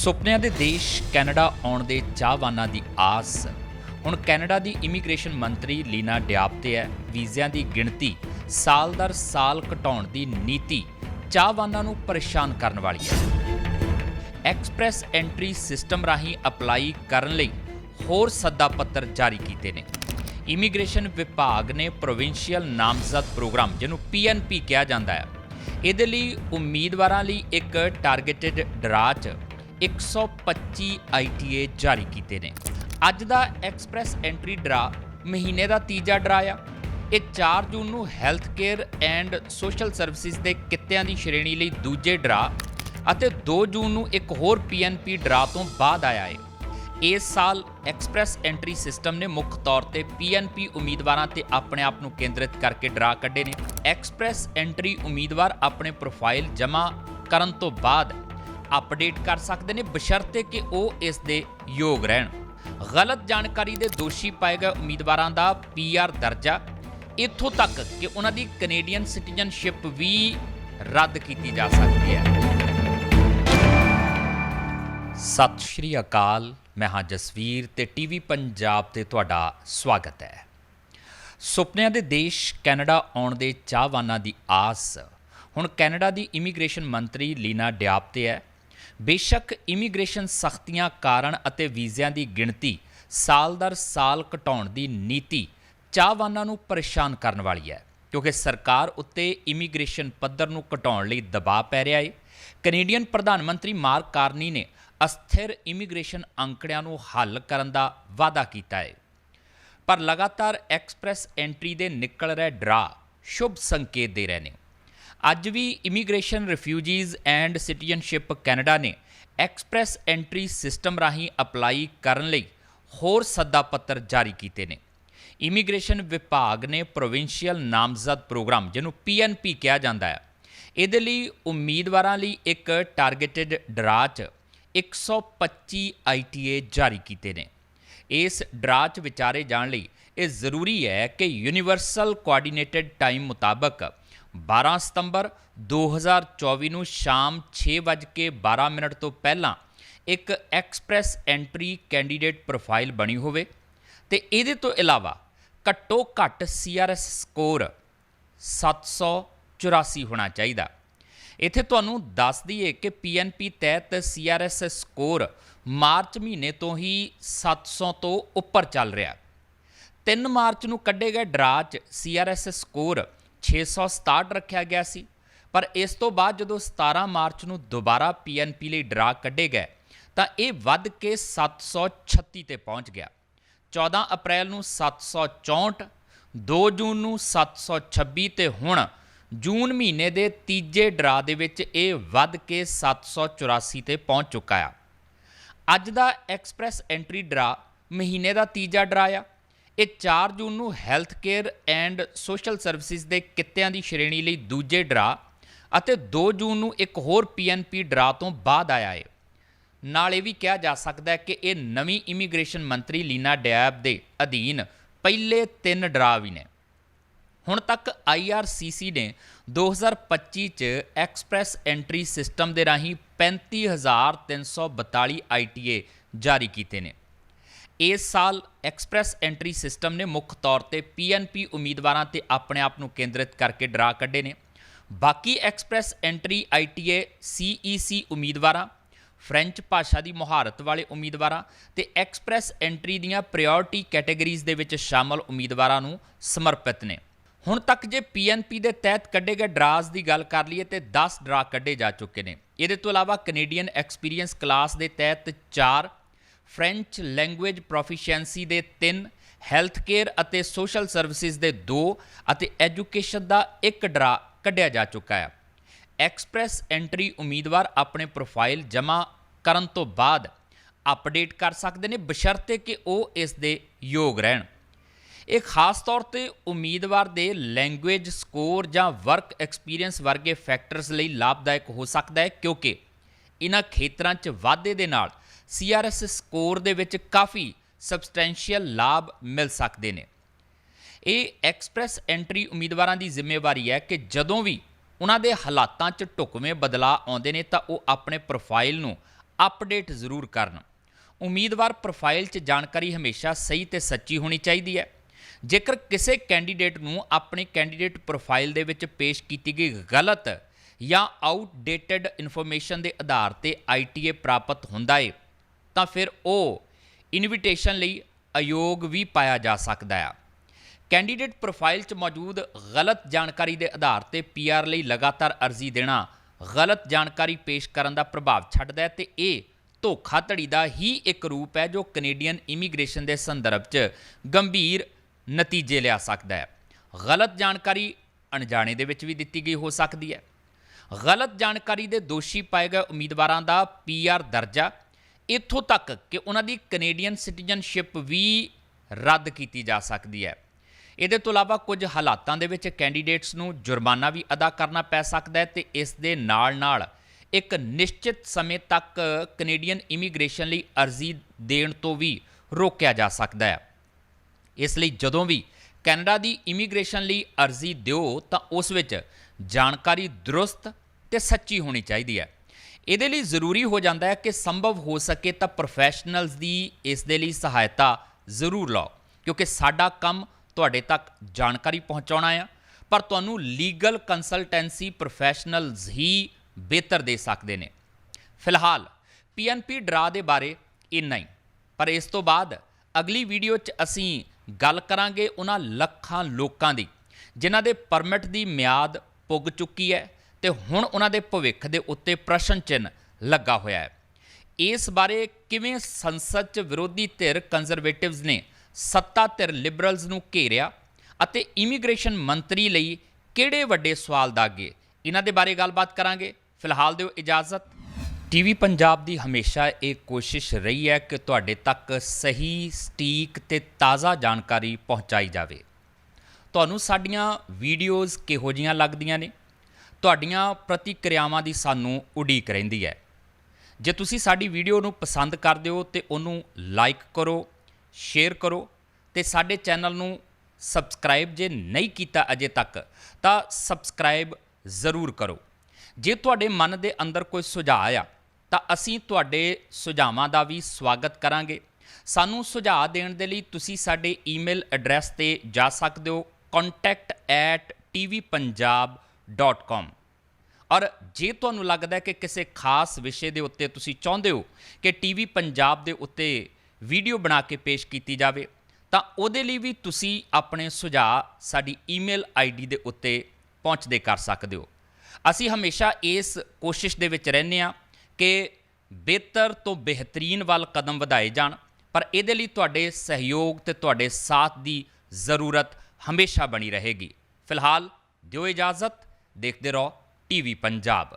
ਸੁਪਨਿਆਂ ਦੇ ਦੇਸ਼ ਕੈਨੇਡਾ ਆਉਣ ਦੇ ਚਾਹਵਾਨਾਂ ਦੀ ਆਸ। ਹੁਣ ਕੈਨੇਡਾ ਦੀ ਇਮੀਗ੍ਰੇਸ਼ਨ ਮੰਤਰੀ ਲੀਨਾ ਡਿਆਪ ਤੇ ਹੈ। ਵੀਜ਼ਿਆਂ ਦੀ ਗਿਣਤੀ ਸਾਲ ਦਰ ਸਾਲ ਘਟਾਉਣ ਦੀ ਨੀਤੀ ਚਾਹਵਾਨਾਂ ਨੂੰ ਪਰੇਸ਼ਾਨ ਕਰਨ ਵਾਲੀ ਹੈ। ਐਕਸਪ੍ਰੈਸ ਐਂਟਰੀ ਸਿਸਟਮ ਰਾਹੀਂ ਅਪਲਾਈ ਕਰਨ ਲਈ ਹੋਰ ਸੱਦਾ ਪੱਤਰ ਜਾਰੀ ਕੀਤੇ ਨੇ। ਇਮੀਗ੍ਰੇਸ਼ਨ ਵਿਭਾਗ ਨੇ ਪ੍ਰੋਵਿੰਸ਼ੀਅਲ ਨਾਮਜ਼ਦ ਪ੍ਰੋਗਰਾਮ, ਜਿਹਨੂੰ ਪੀਐਨਪੀ ਕਿਹਾ ਜਾਂਦਾ ਹੈ, ਇਹਦੇ ਲਈ ਉਮੀਦਵਾਰਾਂ ਲਈ ਇੱਕ ਟਾਰਗੇਟਿਡ ਡਰਾ 'ਚ 125 ਆਈਟੀਏ ਜਾਰੀ ਕੀਤੇ ਨੇ। ਅੱਜ ਦਾ ਐਕਸਪ੍ਰੈਸ ਐਂਟਰੀ ਡਰਾ ਮਹੀਨੇ ਦਾ ਤੀਜਾ ਡਰਾ ਆ। ਇਹ 4 ਜੂਨ ਨੂੰ health care and social services ਦੇ ਕਿੱਤਿਆਂ ਦੀ ਸ਼੍ਰੇਣੀ ਲਈ ਦੂਜੇ ਡਰਾ ਅਤੇ 2 ਜੂਨ ਨੂੰ ਇੱਕ ਹੋਰ ਪੀਐਨਪੀ ਡਰਾ ਤੋਂ ਬਾਅਦ ਆਇਆ ਹੈ ਇਸ ਸਾਲ ਐਕਸਪ੍ਰੈਸ ਐਂਟਰੀ ਸਿਸਟਮ ਨੇ ਮੁੱਖ ਤੌਰ ਤੇ ਪੀਐਨਪੀ ਉਮੀਦਵਾਰਾਂ ਤੇ ਆਪਣੇ ਆਪ ਨੂੰ ਕੇਂਦਰਿਤ ਕਰਕੇ ਡਰਾ ਕੱਢੇ ਨੇ। ਐਕਸਪ੍ਰੈਸ ਐਂਟਰੀ ਉਮੀਦਵਾਰ ਆਪਣੇ ਪ੍ਰੋਫਾਈਲ ਜਮ੍ਹਾਂ ਕਰਨ ਤੋਂ ਬਾਅਦ ਅਪਡੇਟ ਕਰ ਸਕਦੇ ਨੇ, ਬਸ਼ਰਤੇ ਕਿ ਉਹ ਇਸ ਦੇ ਯੋਗ ਰਹਿਣ। ਗਲਤ ਜਾਣਕਾਰੀ ਦੇ ਦੋਸ਼ੀ ਪਾਏ ਗਏ ਉਮੀਦਵਾਰਾਂ ਦਾ ਪੀਆਰ ਦਰਜਾ। ਇੱਥੋਂ ਤੱਕ ਕਿ ਉਹਨਾਂ ਦੀ ਕੈਨੇਡੀਅਨ ਸਿਟੀਜ਼ਨਸ਼ਿਪ ਵੀ ਰੱਦ ਕੀਤੀ ਜਾ ਸਕਦੀ ਹੈ। ਸਤਿ ਸ਼੍ਰੀ ਅਕਾਲ, ਮੈਂ ਹਾਂ ਜਸਵੀਰ ਤੇ ਟੀਵੀ ਪੰਜਾਬ ਤੇ ਤੁਹਾਡਾ ਸਵਾਗਤ ਹੈ। ਸੁਪਨਿਆਂ ਦੇ ਦੇਸ਼ ਕੈਨੇਡਾ ਆਉਣ ਦੇ ਚਾਹਵਾਨਾਂ ਦੀ ਆਸ। ਹੁਣ ਕੈਨੇਡਾ ਦੀ ਇਮੀਗ੍ਰੇਸ਼ਨ ਮੰਤਰੀ ਲੀਨਾ ਡਿਆਪ ਤੇ ਹੈ। ਬੇਸ਼ੱਕ ਇਮੀਗ੍ਰੇਸ਼ਨ ਸਖਤੀਆਂ ਕਾਰਨ ਅਤੇ ਵੀਜ਼ਿਆਂ ਦੀ ਗਿਣਤੀ ਸਾਲ ਦਰ ਸਾਲ ਘਟਾਉਣ ਦੀ ਨੀਤੀ ਚਾਹਵਾਨਾਂ ਨੂੰ ਪਰੇਸ਼ਾਨ ਕਰਨ ਵਾਲੀ ਹੈ, ਕਿਉਂਕਿ ਸਰਕਾਰ ਉੱਤੇ ਇਮੀਗ੍ਰੇਸ਼ਨ ਪੱਧਰ ਨੂੰ ਘਟਾਉਣ ਲਈ ਦਬਾਅ ਪੈ ਰਿਹਾ ਹੈ ਕੈਨੇਡੀਅਨ ਪ੍ਰਧਾਨ ਮੰਤਰੀ ਮਾਰਕ ਕਾਰਨੀ ਨੇ ਅਸਥਿਰ ਇਮੀਗ੍ਰੇਸ਼ਨ ਅੰਕੜਿਆਂ ਨੂੰ ਹੱਲ ਕਰਨ ਦਾ ਵਾਅਦਾ ਕੀਤਾ ਹੈ ਪਰ ਲਗਾਤਾਰ ਐਕਸਪ੍ਰੈਸ ਐਂਟਰੀ ਦੇ ਨਿਕਲ ਰਹੇ ਡਰਾ ਸ਼ੁਭ ਸੰਕੇਤ ਦੇ ਰਹੇ ਨੇ। ਅੱਜ ਵੀ immigration refugees and citizenship Canada ਨੇ ਐਕਸਪ੍ਰੈਸ ਐਂਟਰੀ ਸਿਸਟਮ ਰਾਹੀਂ ਅਪਲਾਈ ਕਰਨ ਲਈ ਹੋਰ ਸੱਦਾ ਪੱਤਰ ਜਾਰੀ ਕੀਤੇ ਨੇ। ਇਮੀਗ੍ਰੇਸ਼ਨ ਵਿਭਾਗ ਨੇ ਪ੍ਰੋਵਿੰਸ਼ੀਅਲ ਨਾਮਜ਼ਦ ਪ੍ਰੋਗਰਾਮ, ਜਿਹਨੂੰ ਪੀਐਨਪੀ ਕਿਹਾ ਜਾਂਦਾ ਹੈ, ਇਹਦੇ ਲਈ ਉਮੀਦਵਾਰਾਂ ਲਈ ਇੱਕ ਟਾਰਗੇਟਡ ਡਰਾ 'ਚ 125 ਆਈਟੀਏ ਜਾਰੀ ਕੀਤੇ ਨੇ। ਇਸ ਡਰਾ 'ਚ ਵਿਚਾਰੇ ਜਾਣ ਲਈ ਇਹ ਜ਼ਰੂਰੀ ਹੈ ਕਿ ਯੂਨੀਵਰਸਲ ਕੋਆਰਡੀਨੇਟਡ ਟਾਈਮ ਮੁਤਾਬਕ 12 ਸਤੰਬਰ 2024 ਨੂੰ ਸ਼ਾਮ 6:12 ਮਿੰਟ ਤੋਂ ਪਹਿਲਾਂ ਇੱਕ ਐਕਸਪ੍ਰੈਸ ਐਂਟਰੀ ਕੈਂਡੀਡੇਟ ਪ੍ਰੋਫਾਈਲ ਬਣੀ ਹੋਵੇ ਤੇ ਇਹਦੇ ਤੋਂ ਇਲਾਵਾ ਘੱਟੋ ਘੱਟ ਸੀਆਰਐਸ ਸਕੋਰ 784 ਹੋਣਾ ਚਾਹੀਦਾ। ਇੱਥੇ ਤੁਹਾਨੂੰ ਦੱਸ ਦਈਏ ਕਿ ਪੀਐਨਪੀ ਤਹਿਤ ਸੀਆਰਐਸ ਸਕੋਰ ਮਾਰਚ ਮਹੀਨੇ ਤੋਂ ਹੀ 700 ਤੋਂ ਉੱਪਰ ਚੱਲ ਰਿਹਾ। 3 ਮਾਰਚ ਨੂੰ ਕੱਢੇ ਗਏ ਡਰਾ 'ਚ ਸੀਆਰਐਸ ਸਕੋਰ 667 ਰੱਖਿਆ ਗਿਆ ਸੀ। ਪਰ ਇਸ ਤੋਂ ਬਾਅਦ ਜਦੋਂ 17 ਮਾਰਚ ਨੂੰ ਦੁਬਾਰਾ ਪੀਐਨਪੀ ਲਈ ਡਰਾ ਕੱਢੇ ਗਏ, ਤਾਂ ਇਹ ਵੱਧ ਕੇ 736 ਤੇ ਪਹੁੰਚ ਗਿਆ। 14 ਅਪ੍ਰੈਲ ਨੂੰ 764 2 ਜੂਨ ਨੂੰ 726 ਤੇ ਹੁਣ ਜੂਨ ਮਹੀਨੇ ਦੇ ਤੀਜੇ ਡਰਾ ਦੇ ਵਿੱਚ ਇਹ ਵੱਧ ਕੇ 784 ਤੇ ਪਹੁੰਚ ਚੁੱਕਾ ਆ। ਅੱਜ ਦਾ ਐਕਸਪ੍ਰੈਸ ਐਂਟਰੀ ਡਰਾ ਮਹੀਨੇ ਦਾ ਤੀਜਾ ਡਰਾ ਆ। ਇਹ 4 ਜੂਨ ਨੂੰ health care and social services ਦੇ ਕਿੱਤਿਆਂ ਦੀ ਸ਼੍ਰੇਣੀ ਲਈ ਦੂਜੇ ਡਰਾ ਅਤੇ 2 ਜੂਨ ਨੂੰ ਇੱਕ ਹੋਰ ਪੀਐਨਪੀ ਡਰਾ ਤੋਂ ਬਾਅਦ ਆਇਆ ਹੈ ਨਾਲ ਇਹ ਵੀ ਕਿਹਾ ਜਾ ਸਕਦਾ ਹੈ ਕਿ ਇਹ ਨਵੀਂ ਇਮੀਗ੍ਰੇਸ਼ਨ ਮੰਤਰੀ ਲੀਨਾ ਡੈਬ ਦੇ ਅਧੀਨ ਪਹਿਲੇ ਤਿੰਨ ਡਰਾ ਵੀ ਨੇ। ਹੁਣ ਤੱਕ IRCC ਨੇ 2025 ਚ ਐਕਸਪ੍ਰੈਸ ਐਂਟਰੀ ਸਿਸਟਮ ਦੇ ਰਾਹੀਂ 35342 ITA ਜਾਰੀ ਕੀਤੇ ਨੇ। ਇਸ ਸਾਲ ਐਕਸਪ੍ਰੈਸ ਐਂਟਰੀ ਸਿਸਟਮ ਨੇ ਮੁੱਖ ਤੌਰ ਤੇ ਪੀਐਨਪੀ ਉਮੀਦਵਾਰਾਂ ਤੇ ਆਪਣੇ ਆਪ ਨੂੰ ਕੇਂਦਰਿਤ ਕਰਕੇ ਡਰਾ ਕੱਢੇ ਨੇ। ਬਾਕੀ ਐਕਸਪ੍ਰੈਸ ਐਂਟਰੀ ITA CEC ਉਮੀਦਵਾਰਾਂ, ਫ੍ਰੈਂਚ ਭਾਸ਼ਾ ਦੀ ਮੁਹਾਰਤ ਵਾਲੇ ਉਮੀਦਵਾਰਾਂ ਤੇ ਐਕਸਪ੍ਰੈਸ ਐਂਟਰੀ ਦੀਆਂ ਪ੍ਰਾਇੋਰਟੀ ਕੈਟਾਗਰੀਜ਼ ਦੇ ਵਿੱਚ ਸ਼ਾਮਲ ਉਮੀਦਵਾਰਾਂ ਨੂੰ ਸਮਰਪਿਤ ਨੇ। ਹੁਣ ਤੱਕ ਜੇ ਪੀਐਨਪੀ ਦੇ ਤਹਿਤ ਕੱਢੇ ਗਏ ਡਰਾਜ਼ ਦੀ ਗੱਲ ਕਰ ਲਈਏ ਤੇ 10 ਡਰਾ ਕੱਢੇ ਜਾ ਚੁੱਕੇ ਨੇ। ਇਹਦੇ ਤੋਂ ਇਲਾਵਾ ਕੈਨੇਡੀਅਨ ਐਕਸਪੀਰੀਅੰਸ ਕਲਾਸ ਦੇ ਤਹਿਤ 4 ਫ੍ਰੈਂਚ ਲੈਂਗੁਏਜ ਪ੍ਰੋਫੀਸ਼ੀਐਂਸੀ ਦੇ 3 ਹੈਲਥ ਕੇਅਰ ਅਤੇ ਸੋਸ਼ਲ ਸਰਵਿਸਿਜ਼ ਦੇ 2 ਅਤੇ ਐਜੂਕੇਸ਼ਨ ਦਾ ਇੱਕ ਡਰਾ ਕੱਢਿਆ ਜਾ ਚੁੱਕਾ ਹੈ। ਐਕਸਪ੍ਰੈਸ ਐਂਟਰੀ ਉਮੀਦਵਾਰ ਆਪਣੇ ਪ੍ਰੋਫਾਈਲ ਜਮ੍ਹਾਂ ਕਰਨ ਤੋਂ ਬਾਅਦ ਅਪਡੇਟ ਕਰ ਸਕਦੇ ਨੇ, ਬਸ਼ਰਤੇ ਕਿ ਉਹ ਇਸ ਦੇ ਯੋਗ ਰਹਿਣ। ਇਹ ਖਾਸ ਤੌਰ ਤੇ ਉਮੀਦਵਾਰ ਦੇ ਲੈਂਗੁਏਜ ਸਕੋਰ ਜਾਂ ਵਰਕ ਐਕਸਪੀਰੀਅੰਸ ਵਰਗੇ ਫੈਕਟਰਸ ਲਈ ਲਾਭਦਾਇਕ ਹੋ ਸਕਦਾ ਹੈ, ਕਿਉਂਕਿ ਇਹਨਾਂ ਖੇਤਰਾਂ 'ਚ ਵਾਧੇ ਦੇ ਨਾਲ ਸੀਆਰਐਸ ਸਕੋਰ ਦੇ ਵਿੱਚ ਕਾਫੀ ਸਬਸਟੈਂਸ਼ੀਅਲ ਲਾਭ ਮਿਲ ਸਕਦੇ ਨੇ। ਇਹ ਐਕਸਪ੍ਰੈਸ ਐਂਟਰੀ ਉਮੀਦਵਾਰਾਂ ਦੀ ਜ਼ਿੰਮੇਵਾਰੀ ਹੈ ਕਿ ਜਦੋਂ ਵੀ ਉਹਨਾਂ ਦੇ ਹਾਲਾਤਾਂ 'ਚ ਢੁਕਵੇਂ ਬਦਲਾਅ ਆਉਂਦੇ ਨੇ ਤਾਂ ਉਹ ਆਪਣੇ ਪ੍ਰੋਫਾਈਲ ਨੂੰ ਅਪਡੇਟ ਜ਼ਰੂਰ ਕਰਨ। ਉਮੀਦਵਾਰ ਪ੍ਰੋਫਾਈਲ 'ਚ ਜਾਣਕਾਰੀ ਹਮੇਸ਼ਾ ਸਹੀ ਤੇ ਸੱਚੀ ਹੋਣੀ ਚਾਹੀਦੀ ਹੈ। ਜੇਕਰ ਕਿਸੇ ਕੈਂਡੀਡੇਟ ਨੂੰ ਆਪਣੀ ਕੈਂਡੀਡੇਟ ਪ੍ਰੋਫਾਈਲ ਦੇ ਵਿੱਚ ਪੇਸ਼ ਕੀਤੀ ਗਈ ਗਲਤ ਜਾਂ ਆਊਟਡੇਟਡ ਇਨਫੋਰਮੇਸ਼ਨ ਦੇ ਆਧਾਰ ਤੇ ਆਈਟੀਏ ਪ੍ਰਾਪਤ ਹੁੰਦਾ ਹੈ ਤਾਂ ਫਿਰ ਉਹ ਇਨਵੀਟੇਸ਼ਨ ਲਈ ਅਯੋਗ ਵੀ ਪਾਇਆ ਜਾ ਸਕਦਾ ਹੈ ਕੈਂਡੀਡੇਟ ਪ੍ਰੋਫਾਈਲ 'ਚ ਮੌਜੂਦ ਗਲਤ ਜਾਣਕਾਰੀ ਦੇ ਆਧਾਰ ਤੇ ਪੀਆਰ ਲਈ ਲਗਾਤਾਰ ਅਰਜ਼ੀ ਦੇਣਾ ਗਲਤ ਜਾਣਕਾਰੀ ਪੇਸ਼ ਕਰਨ ਦਾ ਪ੍ਰਭਾਵ ਛੱਡਦਾ ਹੈ ਤੇ ਇਹ ਧੋਖਾਧੜੀ ਦਾ ਹੀ ਇੱਕ ਰੂਪ ਹੈ ਜੋ ਕੈਨੇਡੀਅਨ ਇਮੀਗ੍ਰੇਸ਼ਨ ਦੇ ਸੰਦਰਭ 'ਚ ਗੰਭੀਰ ਨਤੀਜੇ ਲਿਆ ਸਕਦਾ ਹੈ। ਗਲਤ ਜਾਣਕਾਰੀ ਅਣਜਾਣੇ ਦੇ ਵਿੱਚ ਵੀ ਦਿੱਤੀ ਗਈ ਹੋ ਸਕਦੀ ਹੈ। ਗਲਤ ਜਾਣਕਾਰੀ ਦੇ ਦੋਸ਼ੀ ਪਾਏ ਗਏ ਉਮੀਦਵਾਰਾਂ ਦਾ ਪੀਆਰ ਦਰਜਾ ਇੱਥੋਂ ਤੱਕ ਕਿ ਉਹਨਾਂ ਦੀ ਕੈਨੇਡੀਅਨ ਸਿਟੀਜ਼ਨਸ਼ਿਪ ਵੀ ਰੱਦ ਕੀਤੀ ਜਾ ਸਕਦੀ ਹੈ। ਇਹਦੇ ਤੋਂ ਇਲਾਵਾ ਕੁਝ ਹਾਲਾਤਾਂ ਦੇ ਵਿੱਚ ਕੈਂਡੀਡੇਟਸ ਨੂੰ ਜੁਰਮਾਨਾ ਵੀ ਅਦਾ ਕਰਨਾ ਪੈ ਸਕਦਾ ਹੈ ਤੇ ਇਸ ਦੇ ਨਾਲ-ਨਾਲ ਇੱਕ ਨਿਸ਼ਚਿਤ ਸਮੇਂ ਤੱਕ ਕੈਨੇਡੀਅਨ ਇਮੀਗ੍ਰੇਸ਼ਨ ਲਈ ਅਰਜ਼ੀ ਦੇਣ ਤੋਂ ਵੀ ਰੋਕਿਆ ਜਾ ਸਕਦਾ ਹੈ। ਇਸ ਲਈ ਜਦੋਂ ਵੀ ਕੈਨੇਡਾ ਦੀ ਇਮੀਗ੍ਰੇਸ਼ਨ ਲਈ ਅਰਜ਼ੀ ਦਿਓ ਤਾਂ ਉਸ ਵਿੱਚ ਜਾਣਕਾਰੀ ਦਰੁਸਤ ਤੇ ਸੱਚੀ ਹੋਣੀ ਚਾਹੀਦੀ ਹੈ। ਇਹਦੇ ਲਈ ਜ਼ਰੂਰੀ ਹੋ ਜਾਂਦਾ ਹੈ ਕਿ ਸੰਭਵ ਹੋ ਸਕੇ ਤਾਂ ਪ੍ਰੋਫੈਸ਼ਨਲਸ ਦੀ ਇਸ ਦੇ ਲਈ ਸਹਾਇਤਾ ਜ਼ਰੂਰ ਲਓ, ਕਿਉਂਕਿ ਸਾਡਾ ਕੰਮ ਤੁਹਾਡੇ ਤੱਕ ਜਾਣਕਾਰੀ ਪਹੁੰਚਾਉਣਾ ਆ, ਪਰ ਤੁਹਾਨੂੰ ਲੀਗਲ ਕੰਸਲਟੈਂਸੀ ਪ੍ਰੋਫੈਸ਼ਨਲਸ ਹੀ ਬਿਹਤਰ ਦੇ ਸਕਦੇ ਨੇ। ਫਿਲਹਾਲ ਪੀਐਨਪੀ ਡਰਾ ਦੇ ਬਾਰੇ ਇੰਨਾ ਹੀ, ਪਰ ਇਸ ਤੋਂ ਬਾਅਦ ਅਗਲੀ ਵੀਡੀਓ 'ਚ ਅਸੀਂ ਗੱਲ ਕਰਾਂਗੇ ਉਹਨਾਂ ਲੱਖਾਂ ਲੋਕਾਂ ਦੀ, ਜਿਨ੍ਹਾਂ ਦੇ ਪਰਮਿਟ ਦੀ ਮਿਆਦ ਪੁੱਗ ਚੁੱਕੀ ਹੈ। ਤੇ ਹੁਣ ਉਹਨਾਂ ਦੇ ਭਵਿੱਖ ਦੇ ਉੱਤੇ ਪ੍ਰਸ਼ਨ ਚਿੰਨ੍ਹ ਲੱਗਾ ਹੋਇਆ ਹੈ। ਇਸ ਬਾਰੇ ਕਿਵੇਂ ਸੰਸਦ 'ਚ ਵਿਰੋਧੀ ਧਿਰ ਕੰਜ਼ਰਵੇਟਿਵਸ ਨੇ ਸੱਤਾ ਧਿਰ ਲਿਬਰਲਸ ਨੂੰ ਘੇਰਿਆ ਅਤੇ ਇਮੀਗ੍ਰੇਸ਼ਨ ਮੰਤਰੀ ਲਈ ਕਿਹੜੇ ਵੱਡੇ ਸਵਾਲ ਦਾਗੇ ਇਹਨਾਂ ਦੇ ਬਾਰੇ ਗੱਲਬਾਤ ਕਰਾਂਗੇ। ਫਿਲਹਾਲ ਦਿਓ ਇਜਾਜ਼ਤ। ਟੀਵੀ ਪੰਜਾਬ ਦੀ ਹਮੇਸ਼ਾ ਇਹ ਕੋਸ਼ਿਸ਼ ਰਹੀ ਹੈ ਕਿ ਤੁਹਾਡੇ ਤੱਕ ਸਹੀ, ਸਟੀਕ ਤੇ ਤਾਜ਼ਾ ਜਾਣਕਾਰੀ ਪਹੁੰਚਾਈ ਜਾਵੇ। ਤੁਹਾਨੂੰ ਸਾਡੀਆਂ ਵੀਡੀਓਜ਼ ਕਿਹੋ ਜੀਆਂ ਲੱਗਦੀਆਂ ਨੇ? ਤੁਹਾਡੀਆਂ ਪ੍ਰਤੀਕਿਰਿਆਵਾਂ ਦੀ ਸਾਨੂੰ ਉਡੀਕ ਰਹਿੰਦੀ ਹੈ। ਜੇ ਤੁਸੀਂ ਸਾਡੀ ਵੀਡੀਓ ਨੂੰ ਪਸੰਦ ਕਰਦੇ ਹੋ ਤੇ ਉਹਨੂੰ ਲਾਈਕ ਕਰੋ, ਸ਼ੇਅਰ ਕਰੋ ਤੇ ਸਾਡੇ ਚੈਨਲ ਨੂੰ ਸਬਸਕ੍ਰਾਈਬ ਜੇ ਨਹੀਂ ਕੀਤਾ ਅਜੇ ਤੱਕ, ਤਾਂ ਸਬਸਕ੍ਰਾਈਬ ਜ਼ਰੂਰ ਕਰੋ। ਜੇ ਤੁਹਾਡੇ ਮਨ ਦੇ ਅੰਦਰ ਕੋਈ ਸੁਝਾਅ ਆ, ਤਾਂ ਅਸੀਂ ਤੁਹਾਡੇ ਸੁਝਾਵਾਂ ਦਾ ਵੀ ਸਵਾਗਤ ਕਰਾਂਗੇ। ਸਾਨੂੰ ਸੁਝਾਅ ਦੇਣ ਦੇ ਲਈ ਤੁਸੀਂ ਸਾਡੇ ਈਮੇਲ ਐਡਰੈਸ ਤੇ ਜਾ ਸਕਦੇ ਹੋ contact@tvpunjab.com ਔਰ ਜੇ ਤੁਹਾਨੂੰ ਲੱਗਦਾ ਹੈ ਕਿ ਕਿਸੇ ਖਾਸ ਵਿਸ਼ੇ ਦੇ ਉੱਤੇ ਤੁਸੀਂ ਚਾਹੁੰਦੇ ਹੋ ਕਿ ਟੀਵੀ ਪੰਜਾਬ ਦੇ ਉੱਤੇ ਵੀਡੀਓ ਬਣਾ ਕੇ ਪੇਸ਼ ਕੀਤੀ ਜਾਵੇ, ਤਾਂ ਉਹਦੇ ਲਈ ਵੀ ਤੁਸੀਂ ਆਪਣੇ ਸੁਝਾਅ ਸਾਡੀ ਈਮੇਲ ਆਈਡੀ ਦੇ ਉੱਤੇ ਪਹੁੰਚਦੇ ਕਰ ਸਕਦੇ ਹੋ। ਅਸੀਂ ਹਮੇਸ਼ਾ ਇਸ ਕੋਸ਼ਿਸ਼ ਦੇ ਵਿੱਚ ਰਹਿੰਦੇ ਹਾਂ ਕਿ ਬਿਹਤਰ ਤੋਂ ਬਿਹਤਰੀਨ ਵੱਲ ਕਦਮ ਵਧਾਏ ਜਾਣ, ਪਰ ਇਹਦੇ ਲਈ ਤੁਹਾਡੇ ਸਹਿਯੋਗ ਤੇ ਤੁਹਾਡੇ ਸਾਥ ਦੀ ਜ਼ਰੂਰਤ ਹਮੇਸ਼ਾ ਬਣੀ ਰਹੇਗੀ। ਫਿਲਹਾਲ ਦਿਓ ਇਜਾਜ਼ਤ ਦੇਖਦੇ ਰਹੋ ਟੀਵੀ ਪੰਜਾਬ।